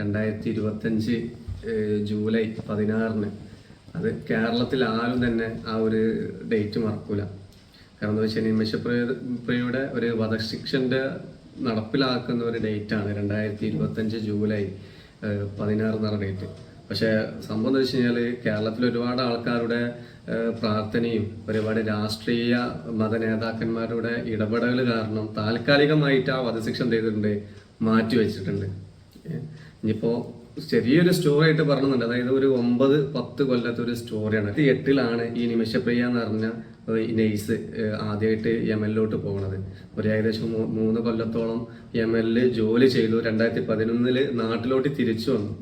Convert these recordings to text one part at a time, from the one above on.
രണ്ടായിരത്തി ഇരുപത്തഞ്ച് ജൂലൈ പതിനാറിന്. അത് കേരളത്തിൽ ആരും തന്നെ ആ ഒരു ഡേറ്റ് മറക്കൂല. കാരണം എന്താ വെച്ചാൽ നിമിഷപ്രിയയുടെ ഒരു വധശിക്ഷന്റെ നടപ്പിലാക്കുന്ന ഒരു ഡേറ്റ് ആണ് രണ്ടായിരത്തി ഇരുപത്തഞ്ച് ജൂലൈ പതിനാറ് എന്ന ഡേറ്റ്. പക്ഷേ സംഭവം എന്താ വെച്ച് കഴിഞ്ഞാൽ കേരളത്തിൽ ഒരുപാട് ആൾക്കാരുടെ പ്രാർത്ഥനയും ഒരുപാട് രാഷ്ട്രീയ മത നേതാക്കന്മാരുടെ ഇടപെടൽ കാരണം താൽക്കാലികമായിട്ട് ആ വധശിക്ഷ എന്ത് ചെയ്തിട്ടുണ്ട് മാറ്റി വെച്ചിട്ടുണ്ട്. ഇനിയിപ്പോ ചെറിയൊരു സ്റ്റോറി ആയിട്ട് പറഞ്ഞിട്ടുണ്ട്. അതായത് ഒരു ഒമ്പത് പത്ത് കൊല്ലത്തെ ഒരു സ്റ്റോറിയാണ് ഇത് എട്ടിലാണ് ഈ നിമിഷപ്രിയ എന്ന് പറഞ്ഞ നെയ്സ് ആദ്യമായിട്ട് യമനിലോട്ട് പോകണത് ഒരു ഏകദേശം മൂന്ന് കൊല്ലത്തോളം യമനിൽ ജോലി ചെയ്തു. രണ്ടായിരത്തി പതിനൊന്നിൽ നാട്ടിലോട്ട് തിരിച്ചു വന്നു.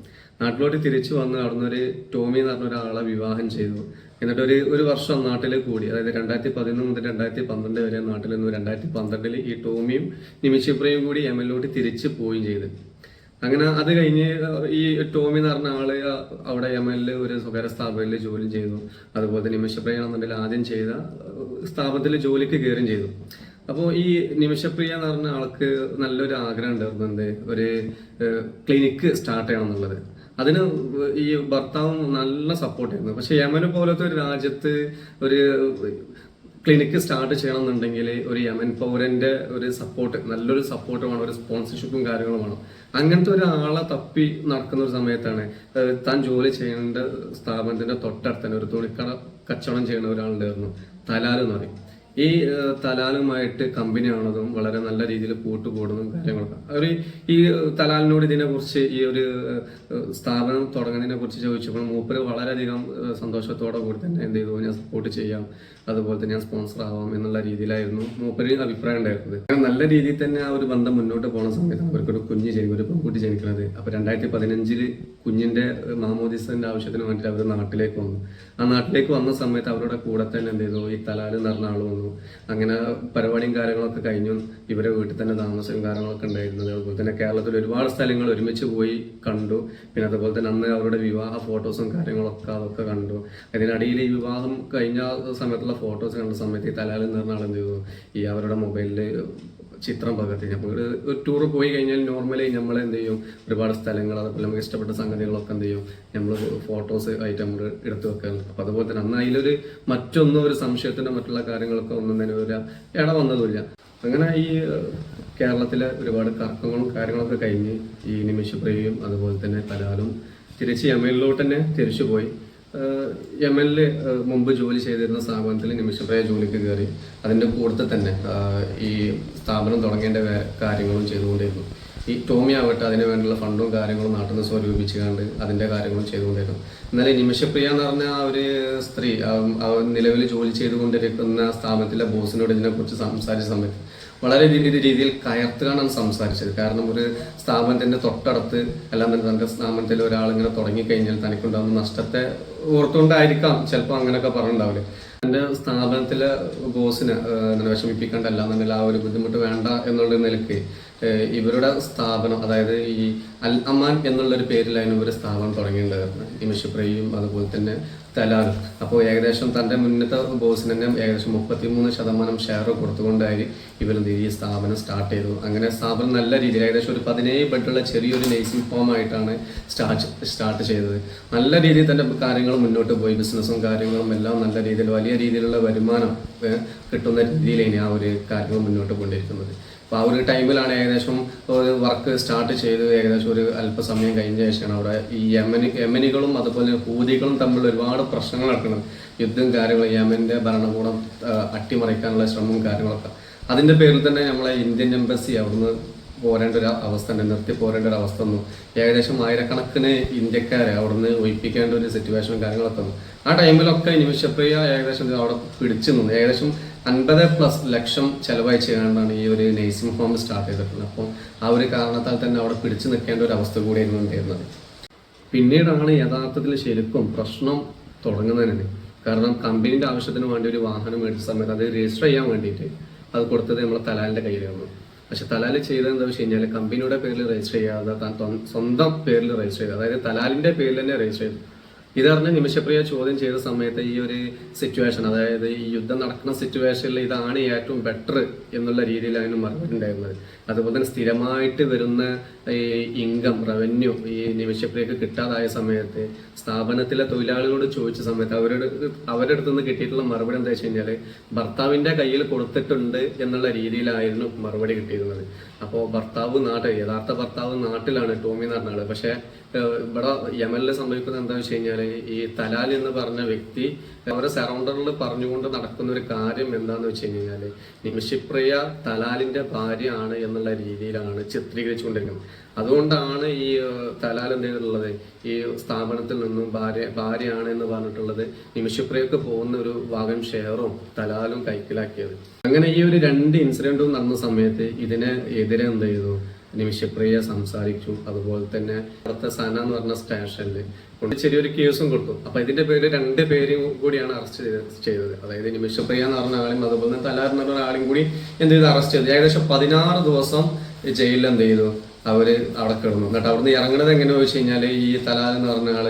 നാട്ടിലോട്ട് തിരിച്ചു വന്ന് അവിടുന്ന് ഒരു ടോമി എന്ന് പറഞ്ഞ ഒരാളെ വിവാഹം ചെയ്തു. എന്നിട്ട് ഒരു ഒരു വർഷം നാട്ടിൽ കൂടി. അതായത് രണ്ടായിരത്തി പതിനൊന്ന് മുതൽ രണ്ടായിരത്തി പന്ത്രണ്ട് വരെ നാട്ടിൽ നിന്ന്. രണ്ടായിരത്തി പന്ത്രണ്ടിൽ ഈ ടോമിയും നിമിഷപ്രിയും കൂടി യമനിലോട്ട് തിരിച്ചു പോവുകയും ചെയ്തു. അങ്ങനെ അത് കഴിഞ്ഞ് ഈ ടോമി എന്ന് പറഞ്ഞ ആൾ അവിടെ യമനിൽ ഒരു സ്വകാര്യ സ്ഥാപനത്തിൽ ജോലി ചെയ്തു. അതുപോലെ തന്നെ നിമിഷപ്രിയ എന്നുണ്ടെങ്കിൽ ആദ്യം ചെയ്ത സ്ഥാപനത്തിൽ ജോലിക്ക് കയറുകയും ചെയ്തു. അപ്പോൾ ഈ നിമിഷപ്രിയ എന്ന് പറഞ്ഞ ആൾക്ക് നല്ലൊരു ആഗ്രഹം ഉണ്ടായിരുന്നു എന്ത്? ഒരു ക്ലിനിക്ക് സ്റ്റാർട്ട് ചെയ്യണം എന്നുള്ളത്. അതിന് ഈ ഭർത്താവും നല്ല സപ്പോർട്ട് ചെയ്യുന്നു പക്ഷെ യമന് പോലത്തെ ഒരു രാജ്യത്ത് ഒരു ക്ലിനിക്ക് സ്റ്റാർട്ട് ചെയ്യണമെന്നുണ്ടെങ്കിൽ ഒരു യമൻ പൗരന്റെ ഒരു സപ്പോർട്ട് നല്ലൊരു സപ്പോർട്ട് വേണം ഒരു സ്പോൺസർഷിപ്പും കാര്യങ്ങളും വേണം. അങ്ങനത്തെ ഒരാളെ തപ്പി നടക്കുന്ന ഒരു സമയത്താണ് താൻ ജോലി ചെയ്യേണ്ട സ്ഥാപനത്തിന്റെ തൊട്ടടുത്ത് തന്നെ ഒരു തുണിക്കട കച്ചവടം ചെയ്യുന്ന ഒരാളുണ്ടായിരുന്നു തലാൽ എന്ന് പറയും. ഈ തലാലുമായിട്ട് കമ്പനി ആണതും വളരെ നല്ല രീതിയിൽ കൂട്ടുകൂടുന്നതും കാര്യങ്ങളൊക്കെ. അവർ ഈ തലാലിനോട് ഇതിനെ കുറിച്ച് ഈ ഒരു സ്ഥാപനം തുടങ്ങുന്നതിനെ കുറിച്ച് ചോദിച്ചപ്പോൾ മൂപ്പര് വളരെയധികം സന്തോഷത്തോടെ കൂടി തന്നെ എന്ത് ചെയ്തു? ഞാൻ സപ്പോർട്ട് ചെയ്യാം. അതുപോലെ തന്നെ ഞാൻ സ്പോൺസർ ആവാം എന്നുള്ള രീതിയിലായിരുന്നു മൂപ്പര് അഭിപ്രായം ഉണ്ടായിരുന്നത്. നല്ല രീതിയിൽ തന്നെ ആ ഒരു ബന്ധം മുന്നോട്ട് പോകുന്ന സമയത്ത് അവർക്കൊരു കുഞ്ഞ് ജനിക്കും ഒരു പെൺകുട്ടി ജനിക്കുന്നത്. അപ്പൊ രണ്ടായിരത്തി പതിനഞ്ചിൽ കുഞ്ഞിന്റെ ഏഹ്, മാമോദിസന്റെ ആവശ്യത്തിന് വേണ്ടിയിട്ട് അവർ നാട്ടിലേക്ക് വന്നു. ആ നാട്ടിലേക്ക് വന്ന സമയത്ത് അവരുടെ കൂടെ തന്നെ എന്ത് ചെയ്തു? ഈ തലാൽ എന്ന് ആൾ വന്നു. അങ്ങനെ പരിപാടിയും കാര്യങ്ങളൊക്കെ കഴിഞ്ഞു. ഇവരെ വീട്ടിൽ തന്നെ താമസവും കാര്യങ്ങളൊക്കെ ഉണ്ടായിരുന്നത് അതുപോലെ തന്നെ കേരളത്തിൽ ഒരുപാട് സ്ഥലങ്ങൾ ഒരുമിച്ച് പോയി കണ്ടു. പിന്നെ അതുപോലെ തന്നെ അന്ന് അവരുടെ വിവാഹ ഫോട്ടോസും കാര്യങ്ങളൊക്കെ അതൊക്കെ കണ്ടു. അതിനിടയിൽ ഈ വിവാഹം കഴിഞ്ഞ സമയത്തുള്ള ഫോട്ടോസ് കണ്ട സമയത്ത് ഈ തലാൽ എന്ന് പറഞ്ഞ എന്ത് ചെയ്തു. ഈ അവരുടെ മൊബൈലിൽ ചിത്രം പകർത്തി നമ്മൾ ഒരു ടൂർ പോയി കഴിഞ്ഞാൽ നോർമലി നമ്മൾ എന്ത് ചെയ്യും? ഒരുപാട് സ്ഥലങ്ങൾ അതുപോലെ നമുക്ക് ഇഷ്ടപ്പെട്ട സംഗതികളൊക്കെ എന്ത് ചെയ്യും? നമ്മൾ ഫോട്ടോസ് ആയിട്ട് നമ്മൾ എടുത്തു വെക്കാറുണ്ട് അപ്പം അതുപോലെ തന്നെ അന്ന് അതിലൊരു മറ്റൊന്നും ഒരു സംശയത്തിന്റെ മറ്റുള്ള കാര്യങ്ങളൊക്കെ ഒന്നും തന്നെ ഒരു ഇട വന്നതുമില്ല. അങ്ങനെ ഈ കേരളത്തിലെ ഒരുപാട് കറക്കങ്ങളും കാര്യങ്ങളൊക്കെ കഴിഞ്ഞ് ഈ നിമിഷപ്രിയയും അതുപോലെ തന്നെ കലാലും തിരിച്ച് യമയിലോട്ട് തന്നെ തിരിച്ചു പോയി യമനിൽ മുമ്പ് ജോലി ചെയ്തിരുന്ന സ്ഥാപനത്തിൽ നിമിഷപ്രിയ ജോലിക്ക് കയറി. അതിന്റെ കൂട്ടത്തിൽ തന്നെ ഈ സ്ഥാപനം തുടങ്ങേണ്ട കാര്യങ്ങളും ചെയ്തുകൊണ്ടിരുന്നു. ഈ ടോമി ആവട്ടെ അതിന് വേണ്ടിയുള്ള ഫണ്ടും കാര്യങ്ങളും നാട്ടിൽ നിന്ന് സ്വരൂപിച്ചുകൊണ്ട് അതിന്റെ കാര്യങ്ങളും ചെയ്തുകൊണ്ടിരുന്നു. എന്നാൽ നിമിഷപ്രിയ എന്ന് പറഞ്ഞ ആ ഒരു സ്ത്രീ നിലവിൽ ജോലി ചെയ്തുകൊണ്ടിരിക്കുന്ന സ്ഥാപനത്തിലെ ബോസിനോട് ഇതിനെക്കുറിച്ച് സംസാരിച്ച സമയത്ത് വളരെ രീതിയിൽ രീതിയിൽ കയർത്തുകാണ് സംസാരിച്ചത്. കാരണം ഒരു സ്ഥാപനത്തിന്റെ തൊട്ടടുത്ത് അല്ലാതെ തന്റെ സ്ഥാപനത്തിൽ ഒരാൾ ഇങ്ങനെ തുടങ്ങിക്കഴിഞ്ഞാൽ തനിക്കുണ്ടാകുന്ന നഷ്ടത്തെ ഓർത്തുകൊണ്ടായിരിക്കാം ചിലപ്പോൾ അങ്ങനെയൊക്കെ പറഞ്ഞിട്ടുണ്ടാവില്ല എന്റെ സ്ഥാപനത്തിലെ ബോസിനെ വിഷമിപ്പിക്കേണ്ടല്ല എന്നുള്ള ആ ഒരു ബുദ്ധിമുട്ട് വേണ്ട എന്നുള്ള നിലയ്ക്ക് ഇവരുടെ സ്ഥാപനം അതായത് ഈ അൽ അമാൻ എന്നുള്ളൊരു പേരിലായിരുന്നു ഇവർ സ്ഥാപനം തുടങ്ങിയിട്ടുണ്ടായിരുന്നത് നിമിഷപ്രിയയും അതുപോലെ തന്നെ തലാൽ. അപ്പോൾ ഏകദേശം തന്റെ മുന്നത്തെ ബോസിന് തന്നെ ഏകദേശം മുപ്പത്തിമൂന്ന് ശതമാനം ഷെയർ കൊടുത്തുകൊണ്ടായി ഇവർ ഈ സ്ഥാപനം സ്റ്റാർട്ട് ചെയ്തു. അങ്ങനെ സ്ഥാപനം നല്ല രീതിയിൽ ഏകദേശം ഒരു പതിനേഴ് ബെഡുള്ള ചെറിയൊരു നേഴ്സിംഗ് ഫോം ആയിട്ടാണ് സ്റ്റാർട്ട് സ്റ്റാർട്ട് ചെയ്തത്. നല്ല രീതിയിൽ തന്നെ കാര്യങ്ങൾ മുന്നോട്ട് പോയി. ബിസിനസ്സും കാര്യങ്ങളും എല്ലാം നല്ല രീതിയിൽ വലിയ രീതിയിലുള്ള വരുമാനം കിട്ടുന്ന രീതിയിലാണ് ആ ഒരു കാര്യങ്ങൾ മുന്നോട്ട് കൊണ്ടിരിക്കുന്നത്. അപ്പോൾ ആ ഒരു ടൈമിലാണ് ഏകദേശം വർക്ക് സ്റ്റാർട്ട് ചെയ്ത് ഏകദേശം ഒരു അല്പസമയം കഴിഞ്ഞ ശേഷമാണ് അവിടെ ഈ യമനി യമനികളും അതുപോലെ ഹൂതികളും തമ്മിൽ ഒരുപാട് പ്രശ്നങ്ങൾ നടക്കുന്നത്. യുദ്ധം കാര്യങ്ങളും യമന്റെ ഭരണകൂടം അട്ടിമറിക്കാനുള്ള ശ്രമവും കാര്യങ്ങളൊക്കെ. അതിന്റെ പേരിൽ തന്നെ നമ്മളെ ഇന്ത്യൻ എംബസി അവിടുന്ന് പോരേണ്ട ഒരു അവസ്ഥ ഉണ്ട്. നിർത്തി പോരേണ്ട ഒരു അവസ്ഥ വന്നു. ഏകദേശം ആയിരക്കണക്കിന് ഇന്ത്യക്കാരെ അവിടുന്ന് ഒഴിപ്പിക്കേണ്ട ഒരു സിറ്റുവേഷനും കാര്യങ്ങളൊക്കെ വന്നു. ആ ടൈമിലൊക്കെ നിമിഷപ്രിയ ഏകദേശം അവിടെ പിടിച്ചു നിന്നു. ഏകദേശം അൻപത് പ്ലസ് ലക്ഷം ചെലവായി ചെയ്യാണ്ടാണ് ഈ ഒരു നേഴ്സിംഗ് ഹോം സ്റ്റാർട്ട് ചെയ്തിട്ടുള്ളത്. അപ്പോൾ ആ ഒരു കാരണത്താൽ തന്നെ അവിടെ പിടിച്ചു നിൽക്കേണ്ട ഒരു അവസ്ഥ കൂടിയായിരുന്നു ഉണ്ടായിരുന്നത്. പിന്നീടാണ് യഥാർത്ഥത്തിൽ ശരിക്കും പ്രശ്നം തുടങ്ങുന്നതിന് കാരണം കമ്പനീന്റെ ആവശ്യത്തിന് വേണ്ടി ഒരു വാഹനം മേടിച്ച സമയത്ത് അത് രജിസ്റ്റർ ചെയ്യാൻ വേണ്ടിയിട്ട് അത് കൊടുത്തത് നമ്മളെ തലാലിന്റെ കയ്യിലായിരുന്നു. പക്ഷെ തലാൽ ചെയ്തത് എന്താ വെച്ച് കഴിഞ്ഞാൽ കമ്പനിയുടെ പേരിൽ രജിസ്റ്റർ ചെയ്യാതെ സ്വന്തം പേരിൽ രജിസ്റ്റർ ചെയ്തു അതായത് തലാലിന്റെ പേരിൽ തന്നെ രജിസ്റ്റർ ചെയ്തു. ഇതറിഞ്ഞ നിമിഷപ്രിയ ചോദ്യം ചെയ്ത സമയത്ത് ഈ ഒരു സിറ്റുവേഷൻ അതായത് ഈ യുദ്ധം നടക്കുന്ന സിറ്റുവേഷനിൽ ഇതാണ് ഏറ്റവും ബെറ്റർ എന്നുള്ള രീതിയിലാണ് മറുപടി ഉണ്ടായിരുന്നത് അതുപോലെ തന്നെ സ്ഥിരമായിട്ട് വരുന്ന ഈ ഇൻകം റവന്യൂ ഈ നിമിഷപ്രിയക്ക് കിട്ടാതായ സമയത്ത് സ്ഥാപനത്തിലെ തൊഴിലാളികളോട് ചോദിച്ച സമയത്ത് അവരുടെ അവരുടെ അടുത്ത് നിന്ന് കിട്ടിയിട്ടുള്ള മറുപടി എന്താ വെച്ച് കഴിഞ്ഞാൽ ഭർത്താവിന്റെ കയ്യിൽ കൊടുത്തിട്ടുണ്ട് എന്നുള്ള രീതിയിലായിരുന്നു മറുപടി കിട്ടിയിരുന്നത്. അപ്പോൾ ഭർത്താവ് നാട്ടിൽ യഥാർത്ഥ ഭർത്താവ് നാട്ടിലാണ് ടോമി എന്ന് പറഞ്ഞ ആൾ. പക്ഷേ ഇവിടെ യമനിൽ സംഭവിക്കുന്നത് എന്താ വെച്ച് കഴിഞ്ഞാൽ ഈ തലാൽ എന്ന് പറഞ്ഞ വ്യക്തി അവരെ സറൗണ്ടറിൽ പറഞ്ഞുകൊണ്ട് നടക്കുന്ന ഒരു കാര്യം എന്താന്ന് വെച്ച് കഴിഞ്ഞാൽ നിമിഷിപ്രിയ തലാലിന്റെ ഭാര്യയാണ് എന്നുള്ള രീതിയിലാണ് ചിത്രീകരിച്ചുകൊണ്ടിരിക്കുന്നത്. അതുകൊണ്ടാണ് ഈ തലാൽ എന്ത് ഈ സ്ഥാപനത്തിൽ നിന്നും ഭാര്യ ഭാര്യയാണ് എന്ന് പറഞ്ഞിട്ടുള്ളത് നിമിഷപ്രിയക്ക് പോകുന്ന ഒരു ഭാഗം ഷെയറും തലാലും കൈക്കലാക്കിയത്. അങ്ങനെ ഈ ഒരു രണ്ട് ഇൻസിഡന്റും നടന്ന സമയത്ത് ഇതിനെ എതിരെ എന്ത് ചെയ്തു? നിമിഷപ്രിയ സംസാരിച്ചു. അതുപോലെ തന്നെ അടുത്ത സന എന്ന് പറഞ്ഞ സ്റ്റേഷനിൽ കൊണ്ട് ചെറിയൊരു കേസും കൊടുത്തു. അപ്പൊ ഇതിന്റെ പേര് രണ്ട് പേരും കൂടിയാണ് അറസ്റ്റ് ചെയ്തത്. അതായത് നിമിഷപ്രിയ എന്ന് പറഞ്ഞ ആളും അതുപോലെ തന്നെ തലാർ എന്ന് പറഞ്ഞ ആളും കൂടി എന്ത് ചെയ്ത് അറസ്റ്റ് ചെയ്തു. ഏകദേശം പതിനാറ് ദിവസം ജയിലിൽ എന്ത് ചെയ്തു? അവർ അവിടെ കിടന്നു. എന്നിട്ട് അവിടുന്ന് ഇറങ്ങുന്നത് എങ്ങനെ വെച്ച് കഴിഞ്ഞാൽ ഈ തലാൽ എന്ന് പറഞ്ഞ ആൾ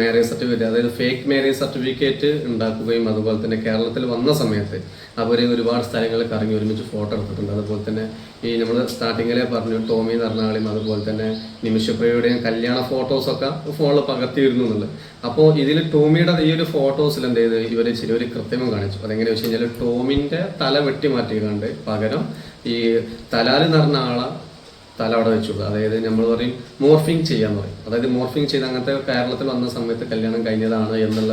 മാരേജ് സർട്ടിഫിക്കറ്റ് അതായത് ഫേക്ക് മാരേജ് സർട്ടിഫിക്കറ്റ് ഉണ്ടാക്കുകയും അതുപോലെ തന്നെ കേരളത്തിൽ വന്ന സമയത്ത് അവർ ഒരുപാട് സ്ഥലങ്ങളിൽ കറങ്ങി ഒരുമിച്ച് ഫോട്ടോ എടുത്തിട്ടുണ്ട്. അതുപോലെ തന്നെ ഈ നമ്മൾ സ്റ്റാർട്ടിങ്ങിലെ പറഞ്ഞു ടോമി എന്ന് പറഞ്ഞ ആളെയും അതുപോലെ തന്നെ നിമിഷപ്രിയയുടെയും കല്യാണ ഫോട്ടോസൊക്കെ ഫോണിൽ പകർത്തിയിരുന്നു എന്നുള്ളത്. അപ്പോൾ ഇതിൽ ടോമിയുടെ ഈ ഒരു ഫോട്ടോസിൽ എന്ത് ചെയ്ത്? ഇവർ ചെറിയൊരു കൃത്യമം കാണിച്ചു. അതെങ്ങനെ വെച്ച് കഴിഞ്ഞാൽ ടോമിന്റെ തല വെട്ടി മാറ്റിക്കാണ്ട് പകരം ഈ തലാൽ എന്ന് പറഞ്ഞ ആളെ തല അവിടെ വെച്ചു. കൊടുക്കുക അതായത് നമ്മൾ പറയും മോർഫിംഗ് ചെയ്യാന്ന് പറയും. അതായത് മോർഫിംഗ് ചെയ്ത് അങ്ങനത്തെ കേരളത്തിൽ വന്ന സമയത്ത് കല്യാണം കഴിഞ്ഞതാണ് എന്നുള്ള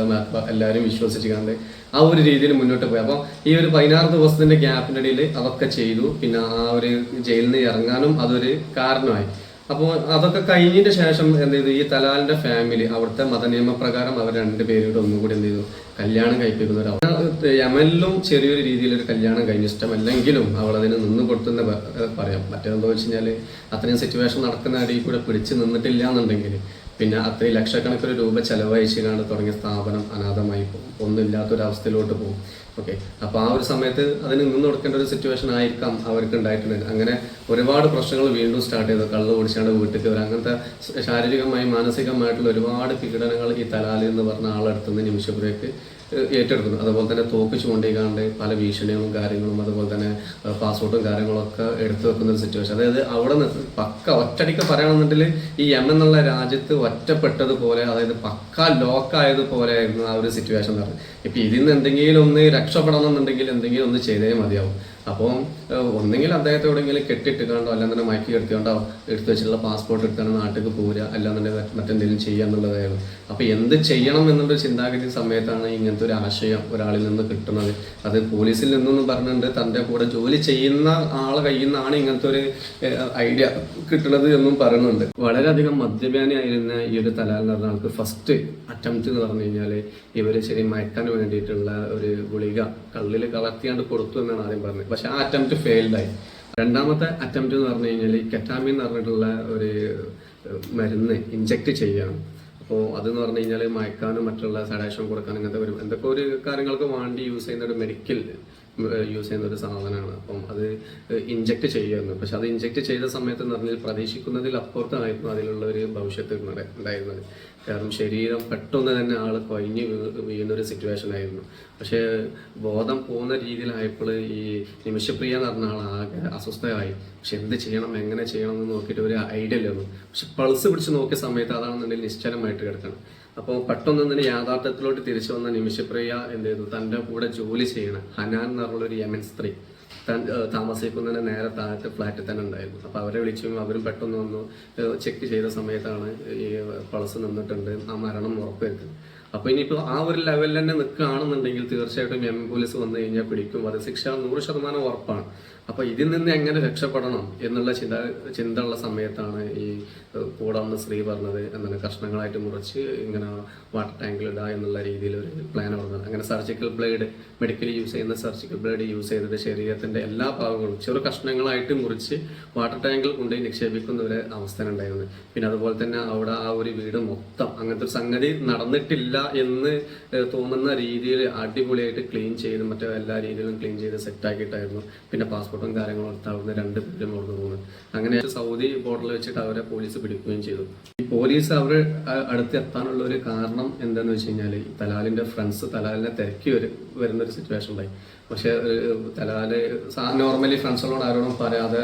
എല്ലാവരും വിശ്വസിച്ചുകൊണ്ട് ആ ഒരു രീതിയിൽ മുന്നോട്ട് പോയി. അപ്പം ഈ ഒരു പതിനാറ് ദിവസത്തിന്റെ ഗ്യാപ്പിനിടയിൽ അതൊക്കെ ചെയ്തു. പിന്നെ ആ ഒരു ജയിലിൽ നിന്ന് ഇറങ്ങാനും അതൊരു കാരണമായി. അപ്പോൾ അതൊക്കെ കഴിഞ്ഞതിന്റെ ശേഷം എന്ത് ചെയ്തു? ഈ തലാലിന്റെ ഫാമിലി അവിടുത്തെ മതനിയമപ്രകാരം അവർ രണ്ടുപേരോട് ഒന്നുകൂടി എന്ത് ചെയ്തു? കല്യാണം കഴിപ്പിക്കുന്ന ഒരു ചെറിയൊരു രീതിയിൽ ഒരു കല്യാണം കഴിഞ്ഞ. ഇഷ്ടമല്ലെങ്കിലും അവൾ അതിന് നിന്ന് കൊടുത്തെന്ന് പറയാം. മറ്റേതെന്താ വെച്ച് കഴിഞ്ഞാൽ അത്രയും സിറ്റുവേഷൻ നടക്കുന്ന അടിയിൽ കൂടെ പിടിച്ച് നിന്നിട്ടില്ല എന്നുണ്ടെങ്കിൽ പിന്നെ അത്രയും ലക്ഷക്കണക്കിന് രൂപ ചെലവഴിച്ച് തുടങ്ങിയ സ്ഥാപനം അനാഥമായി പോകും. ഒന്നുമില്ലാത്തൊരവസ്ഥയിലോട്ട് പോകും. ഓക്കെ അപ്പൊ ആ ഒരു സമയത്ത് അതിന് നിന്ന് കൊടുക്കേണ്ട ഒരു സിറ്റുവേഷൻ ആയിരിക്കാം അവർക്ക് ഉണ്ടായിട്ടുണ്ട് അങ്ങനെ ഒരുപാട് പ്രശ്നങ്ങൾ വീണ്ടും സ്റ്റാർട്ട് ചെയ്തു. കള്ള് കുടിച്ചാണ്ട് വീട്ടിൽ കയറുക അങ്ങനത്തെ ശാരീരികമായി മാനസികമായിട്ടുള്ള ഒരുപാട് പീഡനങ്ങൾ ഈ തലാലി എന്ന് പറഞ്ഞ ആളെടുത്തുനിന്ന് നിമിഷപ്രിയക്ക് ഏഹ് ഏറ്റെടുക്കുന്നു. അതുപോലെ തന്നെ തോക്ക് ചൂണ്ടിക്കാണ്ട് പല ഭീഷണികളും കാര്യങ്ങളും അതുപോലെ തന്നെ പാസ്പോർട്ടും കാര്യങ്ങളൊക്കെ എടുത്തു വെക്കുന്ന ഒരു സിറ്റുവേഷൻ അതായത് അവിടെ പക്ക ഒറ്റടിക്ക് പറയുകയാണെന്നുണ്ടെങ്കിൽ ഈ എം എന്നുള്ള രാജ്യത്ത് ഒറ്റപ്പെട്ടതുപോലെ അതായത് പക്ക ലോക്കായതുപോലെ ആയിരുന്നു ആ ഒരു സിറ്റുവേഷൻ എന്ന് പറഞ്ഞത്. ഇപ്പൊ ഇതിൽ നിന്ന് എന്തെങ്കിലും ഒന്ന് രക്ഷപ്പെടണം എന്നുണ്ടെങ്കിൽ എന്തെങ്കിലും ഒന്ന് ചെയ്തേ മതിയാവും. അപ്പം ഒന്നെങ്കിൽ അദ്ദേഹത്തെ എവിടെയെങ്കിലും കെട്ടിട്ട് കണ്ടോ അല്ലാന്നുണ്ടെങ്കിൽ മയക്കി എടുത്തുകൊണ്ടോ എടുത്തു വെച്ചിട്ടുള്ള പാസ്പോർട്ട് എടുത്താണ് നാട്ടിലേക്ക് പോരുക അല്ലാന്നുണ്ടെങ്കിൽ മറ്റെന്തെങ്കിലും ചെയ്യുക എന്നുള്ളതായിരുന്നു. അപ്പൊ എന്ത് ചെയ്യണം എന്നുള്ള ചിന്താഗതി സമയത്താണ് ഇങ്ങനത്തെ ഒരു ആശയം ഒരാളിൽ നിന്ന് കിട്ടുന്നത്. അത് പോലീസിൽ നിന്നൊന്നും പറഞ്ഞിട്ടുണ്ട്. തന്റെ കൂടെ ജോലി ചെയ്യുന്ന ആളെ കയ്യിൽ നിന്നാണ് ഇങ്ങനത്തെ ഒരു ഐഡിയ കിട്ടുന്നത് എന്നും പറയുന്നുണ്ട്. വളരെയധികം മദ്യപാനിയായിരുന്ന ഈ ഒരു തലാൽ എന്ന് പറഞ്ഞ ആൾക്ക് ഫസ്റ്റ് അറ്റംപ്റ്റ് എന്ന് പറഞ്ഞു കഴിഞ്ഞാൽ ഇവർ ശരി മയക്കാൻ വേണ്ടിയിട്ടുള്ള ഒരു ഗുളിക കള്ളിൽ കളർത്തിയാണ്ട് കൊടുത്തു എന്നാണ് ആദ്യം പറഞ്ഞത്. പക്ഷെ ആ അറ്റംപ്റ്റ് ഫെയിൽഡായി രണ്ടാമത്തെ അറ്റംപ്റ്റ് എന്ന് പറഞ്ഞു കഴിഞ്ഞാൽ ഈ കെറ്റാമിൻ എന്ന് പറഞ്ഞിട്ടുള്ള ഒരു മരുന്ന് ഇഞ്ചെക്ട് ചെയ്യണം. അപ്പോൾ അതെന്ന് പറഞ്ഞു കഴിഞ്ഞാൽ മയക്കാനും മറ്റുള്ള സഡേഷൻ കൊടുക്കാനും ഇങ്ങനത്തെ ഒരു എന്തൊക്കെ ഒരു കാര്യങ്ങൾക്ക് വേണ്ടി യൂസ് ചെയ്യുന്ന ഒരു മെഡിക്കൽ യൂസ് ചെയ്യുന്ന ഒരു സാധനമാണ്. അപ്പം അത് ഇഞ്ചെക്ട് ചെയ്യുമായിരുന്നു പക്ഷെ അത് ഇഞ്ചെക്ട് ചെയ്ത സമയത്ത് എന്ന് പറഞ്ഞാൽ പ്രതീക്ഷിക്കുന്നതിൽ അപ്പുറത്തായിരുന്നു അതിലുള്ള ഒരു ഭവിഷ്യത്ത് ഉണ്ടായിരുന്നത്. കാരണം ശരീരം പെട്ടെന്ന് തന്നെ ആൾ കൊഴിഞ്ഞ് വീഴുന്ന ഒരു സിറ്റുവേഷൻ ആയിരുന്നു. പക്ഷേ ബോധം പോകുന്ന രീതിയിലായപ്പോൾ ഈ നിമിഷപ്രിയ എന്ന് പറഞ്ഞ ആൾ ആകെ അസ്വസ്ഥമായി പക്ഷെ എന്ത് ചെയ്യണം എങ്ങനെ ചെയ്യണം എന്ന് നോക്കിയിട്ട് ഒരു ഐഡിയ ഇല്ലായിരുന്നു. പക്ഷെ പൾസ് പിടിച്ച് നോക്കിയ സമയത്ത് അതാണെന്നുണ്ടെങ്കിൽ നിശ്ചലമായിട്ട് കിടക്കണം. അപ്പോൾ പെട്ടെന്ന് തന്നെ യാഥാർത്ഥ്യത്തിലോട്ട് തിരിച്ചു വന്ന നിമിഷപ്രിയ എന്ത് ചെയ്തു? തന്റെ കൂടെ ജോലി ചെയ്യണ ഹനാൻ എന്ന് പറഞ്ഞൊരു യമൻ സ്ത്രീ താമസിക്കുന്നതിന് നേരെ താഴത്തെ ഫ്ലാറ്റിൽ തന്നെ ഉണ്ടായിരുന്നു. അപ്പോൾ അവരെ വിളിച്ചു അവരും പെട്ടെന്ന് വന്നു ചെക്ക് ചെയ്ത സമയത്താണ് ഈ പൾസ് നിന്നിട്ടുണ്ട് ആ മരണം ഉറപ്പുവരുത്തുന്നത് അപ്പോൾ ഇനിയിപ്പോൾ ആ ഒരു ലെവലിൽ തന്നെ നിൽക്കുകയാണെന്നുണ്ടെങ്കിൽ തീർച്ചയായിട്ടും എം പോലീസ് വന്നു കഴിഞ്ഞാൽ പിടിക്കും. അത് ശിക്ഷ നൂറ് ശതമാനം ഉറപ്പാണ്. അപ്പോൾ ഇതിൽ നിന്ന് എങ്ങനെ രക്ഷപ്പെടണം എന്നുള്ള ചിന്ത ചിന്ത ഉള്ള സമയത്താണ് ഈ കൂടാവുന്ന കൂടെ വന്ന സ്ത്രീ പറഞ്ഞത്. എന്താണ് കഷ്ണങ്ങളായിട്ട് മുറിച്ച് ഇങ്ങനെ വാട്ടർ ടാങ്കിൽ ഇടുക എന്നുള്ള രീതിയിൽ ഒരു പ്ലാൻ പറഞ്ഞത്. അങ്ങനെ സർജിക്കൽ ബ്ലേഡ് മെഡിക്കലി യൂസ് ചെയ്യുന്ന സർജിക്കൽ ബ്ലേഡ് യൂസ് ചെയ്തിട്ട് ശരീരത്തിന്റെ എല്ലാ ഭാഗങ്ങളും. ചെറു കഷ്ണങ്ങളായിട്ട് മുറിച്ച് വാട്ടർ ടാങ്കിൽ കൊണ്ടുപോയി നിക്ഷേപിക്കുന്ന ഒരു അവസ്ഥ ഉണ്ടായിരുന്നു പിന്നെ അതുപോലെ തന്നെ അവിടെ ആ ഒരു വീട് മൊത്തം അങ്ങനത്തെ ഒരു സംഗതി നടന്നിട്ടില്ല എന്ന് തോന്നുന്ന രീതിയിൽ അടിപൊളിയായിട്ട് ക്ലീൻ ചെയ്ത് മറ്റേ എല്ലാ രീതിയിലും ക്ലീൻ ചെയ്ത് സെറ്റ് ആക്കിയിട്ടായിരുന്നു. പിന്നെ പാസ്പോർട്ടും കാര്യങ്ങളും എടുത്ത് അവിടുന്ന് രണ്ട് പേരും അവിടുന്ന് പോകുന്നത് അങ്ങനെ സൗദി ബോർഡറിൽ വെച്ചിട്ട് അവരെ പോലീസ് പിടിക്കുകയും ചെയ്തു. ഈ പോലീസ് അവർ അടുത്ത് എത്താനുള്ള ഒരു കാരണം എന്താണെന്ന് വെച്ച് കഴിഞ്ഞാൽ തലാലിന്റെ ഫ്രണ്ട്സ് തലാലിനെ തിരക്കി വരും വരുന്ന ഒരു സിറ്റുവേഷൻ ഉണ്ടായി. പക്ഷെ തലാൽ നോർമലി ഫ്രണ്ട്സുകളോട് ആരോടും പറയാതെ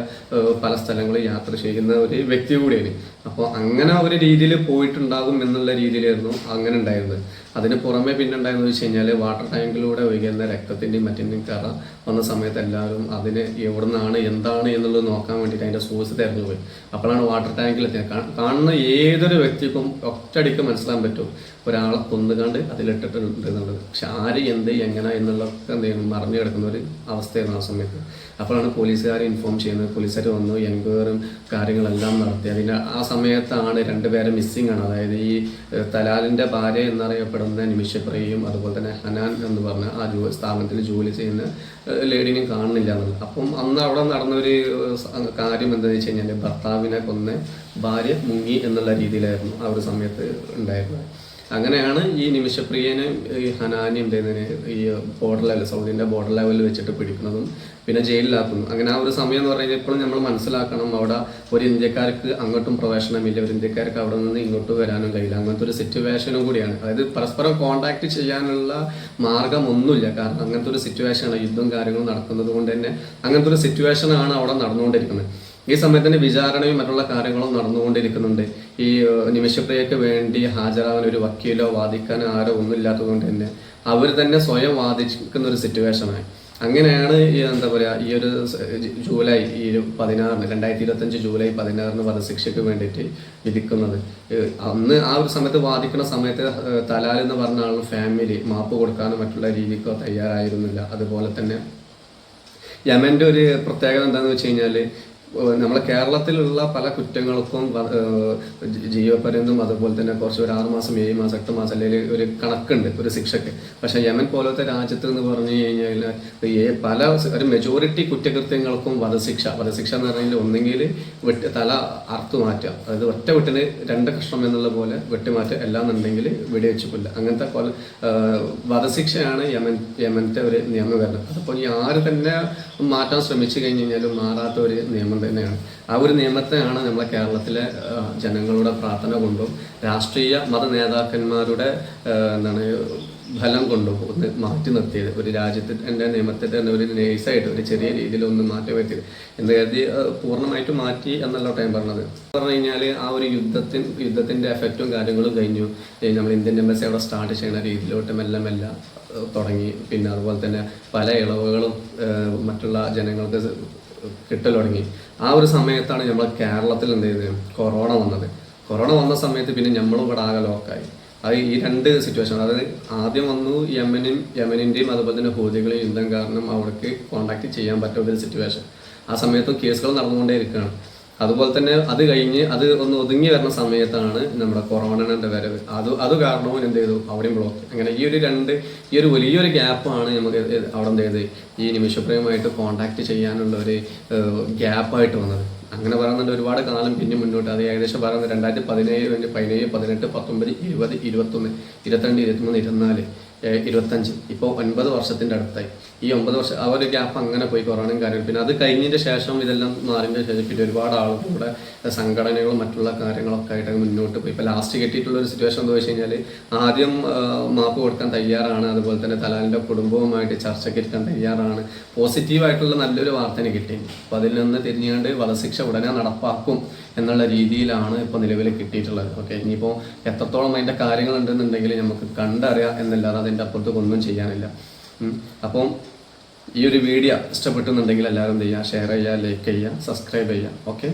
പല സ്ഥലങ്ങളിൽ യാത്ര ചെയ്യുന്ന ഒരു വ്യക്തി കൂടിയാണ്. അപ്പോൾ അങ്ങനെ ഒരു രീതിയിൽ പോയിട്ടുണ്ടാകും എന്നുള്ള രീതിയിലായിരുന്നു അങ്ങനെ ഉണ്ടായിരുന്നത്. അതിന് പുറമെ പിന്നെ ഉണ്ടായെന്ന് വെച്ച് കഴിഞ്ഞാൽ വാട്ടർ ടാങ്കിലൂടെ ഒഴുകുന്ന രക്തത്തിന്റെയും മറ്റിന്റെയും കറ വന്ന സമയത്ത് എല്ലാവരും അതിന് എവിടെ നിന്നാണ് എന്താണ് എന്നുള്ളത് നോക്കാൻ വേണ്ടിയിട്ട് അതിന്റെ സോഴ്സ് തിരഞ്ഞു പോയി. അപ്പോഴാണ് വാട്ടർ ടാങ്കിൽ കാണുന്ന ഏതൊരു വ്യക്തിക്കും ഒറ്റയടിക്ക് മനസ്സിലാൻ പറ്റും. ഒരാളെ കൊന്നുകാണ്ട് അതിലിട്ടിട്ടുണ്ട് എന്നുള്ളത്. പക്ഷെ ആര് എന്ത് എങ്ങനെ എന്നുള്ളതൊക്കെ എന്ത് ചെയ്യണം? മറിഞ്ഞു കിടക്കുന്ന ഒരു അവസ്ഥയായിരുന്നു ആ സമയത്ത്. അപ്പോഴാണ് പോലീസുകാരെ ഇൻഫോം ചെയ്യുന്നത്. പോലീസുകാർ വന്നു എൻക്വയറും കാര്യങ്ങളെല്ലാം നടത്തി. അതിന്റെ ആ സമയത്താണ് രണ്ടുപേരെ മിസ്സിംഗ് ആണ്. അതായത് ഈ തലാലിന്റെ ഭാര്യ എന്നറിയപ്പെടുന്ന നിമിഷപ്രിയയും അതുപോലെ തന്നെ ഹനാൻ എന്ന് പറഞ്ഞ ആ ജോ സ്ഥാപനത്തിൽ ജോലി ചെയ്യുന്ന ഏഹ്, കാണുന്നില്ല എന്നുള്ളത്. അപ്പം അന്ന് അവിടെ നടന്ന ഒരു ഏഹ്, സ- കാര്യം എന്താണെന്ന് വെച്ച് കഴിഞ്ഞാൽ ഭർത്താവിനെ കൊന്ന് ഭാര്യ മുങ്ങി എന്നുള്ള രീതിയിലായിരുന്നു ആ ഒരു സമയത്ത് ഉണ്ടായിരുന്നത്. അങ്ങനെയാണ് ഈ നിമിഷപ്രിയനെ ഈ ഹനാനി എന്ത് ഈ ബോർഡർ ലെവൽ സൗദിന്റെ ബോർഡർ ലെവലിൽ വെച്ചിട്ട് പിടിക്കുന്നതും പിന്നെ ജയിലിലാക്കുന്നു. അങ്ങനെ ആ ഒരു സമയം എന്ന് പറഞ്ഞാൽ ഇപ്പോഴും നമ്മൾ മനസ്സിലാക്കണം അവിടെ ഒരു ഇന്ത്യക്കാർക്ക് അങ്ങോട്ടും പ്രവേശനമില്ല. ഒരു ഇന്ത്യക്കാർക്ക് അവിടെ നിന്ന് ഇങ്ങോട്ട് വരാനും കഴിയില്ല. അങ്ങനത്തെ ഒരു സിറ്റുവേഷനും കൂടിയാണ്. അതായത് പരസ്പരം കോണ്ടാക്ട് ചെയ്യാനുള്ള മാർഗം ഒന്നുമില്ല കാരണം അങ്ങനത്തെ ഒരു സിറ്റുവേഷനാണ് യുദ്ധം കാര്യങ്ങളും നടക്കുന്നത് കൊണ്ട് തന്നെ അങ്ങനത്തെ ഒരു സിറ്റുവേഷനാണ് അവിടെ നടന്നുകൊണ്ടിരിക്കുന്നത്. ഈ സമയത്ത് വിചാരണയും മറ്റുള്ള കാര്യങ്ങളും നടന്നുകൊണ്ടിരിക്കുന്നുണ്ട്. ഈ നിമിഷപ്രിയക്ക് വേണ്ടി ഹാജരാവാൻ ഒരു വക്കീലോ വാദിക്കാനോ ആരോ ഒന്നുമില്ലാത്തത് കൊണ്ട് തന്നെ അവർ തന്നെ സ്വയം വാദിക്കുന്ന ഒരു സിറ്റുവേഷനായി അങ്ങനെയാണ് ഈ എന്താ പറയുക ഈ ഒരു ജൂലൈ ഈ പതിനാറിന് രണ്ടായിരത്തി ഇരുപത്തഞ്ച് ജൂലൈ പതിനാറിന് വധശിക്ഷയ്ക്ക് വേണ്ടിയിട്ട് വിധിക്കുന്നത്. അന്ന് ആ ഒരു സമയത്ത് വാദിക്കുന്ന സമയത്ത് തലാൽ എന്ന് പറഞ്ഞ ആൾ ഫാമിലി മാപ്പ് കൊടുക്കാനോ മറ്റുള്ള രീതിക്കോ തയ്യാറായിരുന്നില്ല. അതുപോലെ തന്നെ യമന്റെ ഒരു പ്രത്യേകത എന്താണെന്ന് വെച്ച് കഴിഞ്ഞാൽ നമ്മളെ കേരളത്തിലുള്ള പല കുറ്റങ്ങൾക്കും ജീവപര്യന്തം അതുപോലെ തന്നെ കുറച്ച് ഒരു ആറ് മാസം ഏഴ് മാസം എട്ട് മാസം അല്ലെങ്കിൽ ഒരു കണക്കുണ്ട് ഒരു ശിക്ഷക്ക് പക്ഷേ യമൻ പോലത്തെ രാജ്യത്ത് എന്ന് പറഞ്ഞു കഴിഞ്ഞാൽ പല ഒരു മെജോറിറ്റി കുറ്റകൃത്യങ്ങൾക്കും വധശിക്ഷ വധശിക്ഷ എന്ന് പറഞ്ഞാൽ ഒന്നെങ്കിൽ വെട്ടി തല അറുത്തു മാറ്റുക. അതായത് ഒറ്റ വെട്ടിന് രണ്ട് കഷ്ണം എന്നുള്ള പോലെ വെട്ടിമാറ്റുക എല്ലാന്നുണ്ടെങ്കിൽ വെടിവെച്ച് കൊല്ലുക അങ്ങനത്തെ കൊല വധശിക്ഷയാണ് യമൻ യമന്റെ ഒരു നിയമം വരുന്നത് അതിപ്പോൾ ഈ ആര് തന്നെ മാറ്റാൻ ശ്രമിച്ചു കഴിഞ്ഞ് കഴിഞ്ഞാലും മാറാത്ത ഒരു നിയമം തന്നെയാണ്. ആ ഒരു നിയമത്തെയാണ് നമ്മളെ കേരളത്തിലെ ജനങ്ങളുടെ പ്രാർത്ഥന കൊണ്ടും രാഷ്ട്രീയ മത നേതാക്കന്മാരുടെ എന്താണ് ഫലം കൊണ്ടും ഒന്ന് മാറ്റി നിർത്തിയത്. ഒരു രാജ്യത്തിന്റെ നിയമത്തിൽ തന്നെ ഒരു നേഴ്സായിട്ട് ഒരു ചെറിയ രീതിയിൽ ഒന്ന് മാറ്റി വരുത്തിയത്. എന്ന് കരുതി പൂർണമായിട്ട് മാറ്റി എന്നല്ല ടൈം പറഞ്ഞത്. പറഞ്ഞു കഴിഞ്ഞാൽ ആ ഒരു യുദ്ധത്തിൻ യുദ്ധത്തിന്റെ എഫക്റ്റും കാര്യങ്ങളും കഴിഞ്ഞു. നമ്മൾ ഇന്ത്യൻ എംബസി അവിടെ സ്റ്റാർട്ട് ചെയ്യുന്ന രീതിയിലോട്ട് മെല്ലെ മെല്ലെ തുടങ്ങി. പിന്നെ അതുപോലെ തന്നെ പല ഇളവുകളും മറ്റുള്ള ജനങ്ങൾക്ക് കിട്ടൽ തുടങ്ങി. ആ ഒരു സമയത്താണ് നമ്മൾ കേരളത്തിൽ എന്ത് ചെയ്തത്? കൊറോണ വന്നത്. കൊറോണ വന്ന സമയത്ത് പിന്നെ നമ്മളും ഇവിടെ ആകെ ലോക്കായി അത് ഈ രണ്ട് സിറ്റുവേഷൻ അതായത് ആദ്യം വന്നു യമനും യമനിന്റെയും അതുപോലെ തന്നെ ഹൂതികളെയും യുദ്ധം കാരണം അവർക്ക് കോണ്ടാക്ട് ചെയ്യാൻ പറ്റാത്ത ഒരു സിറ്റുവേഷൻ ആ സമയത്തും കേസുകൾ നടന്നുകൊണ്ടേ ഇരിക്കുകയാണ്. അതുപോലെ തന്നെ അത് കഴിഞ്ഞ് അത് ഒന്ന് ഒതുങ്ങി വരുന്ന സമയത്താണ് നമ്മുടെ കൊറോണയുടെ വരവ്. അത് അത് കാരണവും എന്ത് ചെയ്തു? അവിടെയും ബ്ലോക്ക് അങ്ങനെ ഈ ഒരു രണ്ട് ഈ ഒരു വലിയൊരു ഗ്യാപ്പാണ് നമുക്ക് അവിടെ എന്ത് ചെയ്ത് ഈ നിമിഷപ്രിയമായിട്ട് കോണ്ടാക്ട് ചെയ്യാനുള്ള ഒരു ഗ്യാപ്പായിട്ട് വന്നത്. അങ്ങനെ പറയുന്നുണ്ട് ഒരുപാട് കാലം പിന്നെ മുന്നോട്ട്. അത് ഏകദേശം പറയുന്നത് രണ്ടായിരത്തി പതിനേഴ് പതിനേഴ് പതിനെട്ട് പത്തൊമ്പത് ഇരുപത് ഇരുപത്തൊന്ന് ഇരുപത്തിരണ്ട് ഇരുപത്തിമൂന്ന് ഇരുപത്തിനാല്. ഇരുപത്തഞ്ച്. ഇപ്പോൾ ഒൻപത് വർഷത്തിന്റെ അടുത്തായി. ഈ ഒമ്പത് വർഷം ആ ഒരു ഗ്യാപ്പ് അങ്ങനെ പോയി കൊറോണയും കാര്യം പിന്നെ അത് കഴിഞ്ഞതിന്റെ ശേഷം ഇതെല്ലാം മാറിന്റെ ശേഷം പിന്നെ ഒരുപാട് ആളുകളുടെ സംഘടനകളും മറ്റുള്ള കാര്യങ്ങളൊക്കെ ആയിട്ട് മുന്നോട്ട് പോയി. ഇപ്പോൾ ലാസ്റ്റ് കിട്ടിയിട്ടുള്ള ഒരു സിറ്റുവേഷൻ എന്താ വെച്ച് കഴിഞ്ഞാൽ ആദ്യം മാപ്പ് കൊടുക്കാൻ തയ്യാറാണ്. അതുപോലെ തന്നെ തലാലിന്റെ കുടുംബവുമായിട്ട് ചർച്ചയ്ക്ക് ഇരിക്കാൻ തയ്യാറാണ്. പോസിറ്റീവായിട്ടുള്ള നല്ലൊരു വാർത്തനെ കിട്ടി അപ്പോൾ അതിൽ നിന്ന് തിരിഞ്ഞുകൊണ്ട് വധശിക്ഷ ഉടനെ നടപ്പാക്കും എന്നുള്ള രീതിയിലാണ് ഇപ്പോൾ നിലവിൽ കിട്ടിയിട്ടുള്ളത്. ഓക്കെ ഇനിയിപ്പോൾ എത്രത്തോളം അതിന്റെ കാര്യങ്ങൾ ഉണ്ടെന്നുണ്ടെങ്കിൽ നമുക്ക് കണ്ടറിയാം എന്നല്ലാതെ അതിന്റെ അപ്പുറത്ത് ഒന്നും ചെയ്യാനില്ല. അപ്പം ഈ ഒരു വീഡിയോ ഇഷ്ടപ്പെട്ടുന്നുണ്ടെങ്കിൽ എല്ലാവരും എന്ത് ചെയ്യുക? ഷെയർ ചെയ്യുക ലൈക്ക് ചെയ്യുക സബ്സ്ക്രൈബ് ചെയ്യുക. ഓക്കെ